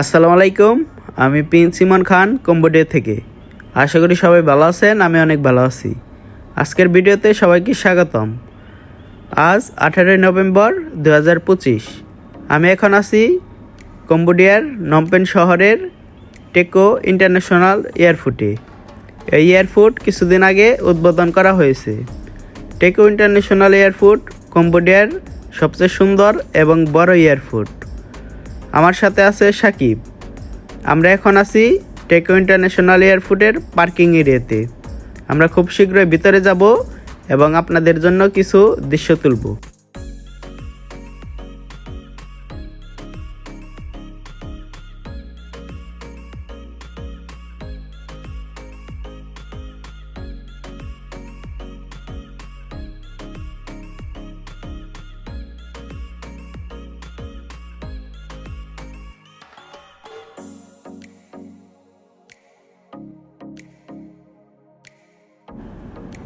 আসসালামু আলাইকুম, আমি প্রিন্স ইমন খান, কম্বোডিয়া থেকে। আশা করি সবাই ভালো আছেন, আমি অনেক ভালো আছি। আজকের ভিডিওতে সবাইকে স্বাগতম। আজ আঠারোই নভেম্বর দু হাজার পঁচিশ। আমি এখন আছি কম্বোডিয়ার নমপেন শহরের টেকো ইন্টারন্যাশনাল এয়ারফুটে এই এয়ারফুট কিছুদিন আগে উদ্বোধন করা হয়েছে। টেকো ইন্টারন্যাশনাল এয়ারফুট কম্বোডিয়ার সবচেয়ে সুন্দর এবং বড় এয়ারফুট আমার সাথে আছে সাকিব। আমরা এখন আছি টেকো ইন্টারন্যাশনাল এয়ারপোর্টের পার্কিং এরিয়াতে। আমরা খুব শীঘ্রই ভিতরে যাব এবং আপনাদের জন্য কিছু দৃশ্য তুলব।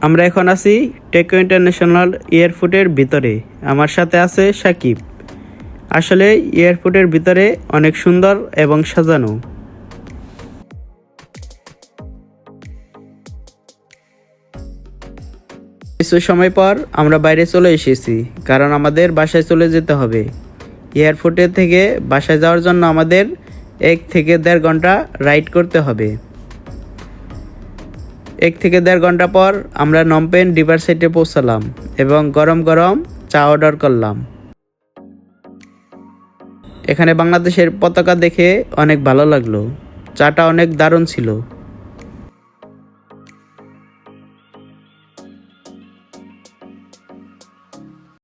আমরা এখন আছি টেকো ইন্টারন্যাশনাল এয়ারপোর্টের ভিতরে। আমার সাথে আছে সাকিব। আসলে এয়ারপোর্টের ভিতরে অনেক সুন্দর এবং সাজানো। কিছু সময় পর আমরা বাইরে চলে এসেছি, কারণ আমাদের বাসায় চলে যেতে হবে। এয়ারপোর্টের থেকে বাসায় যাওয়ার জন্য আমাদের এক থেকে দেড় ঘণ্টা রাইড করতে হবে। এক থেকে দেড় ঘণ্টা পর আমরা নমপেন ডিভার সাইটে পৌঁছালাম এবং গরম গরম চা অর্ডার করলাম। এখানে বাংলাদেশের পতাকা দেখে অনেক ভালো লাগল। চাটা অনেক দারুণ ছিল।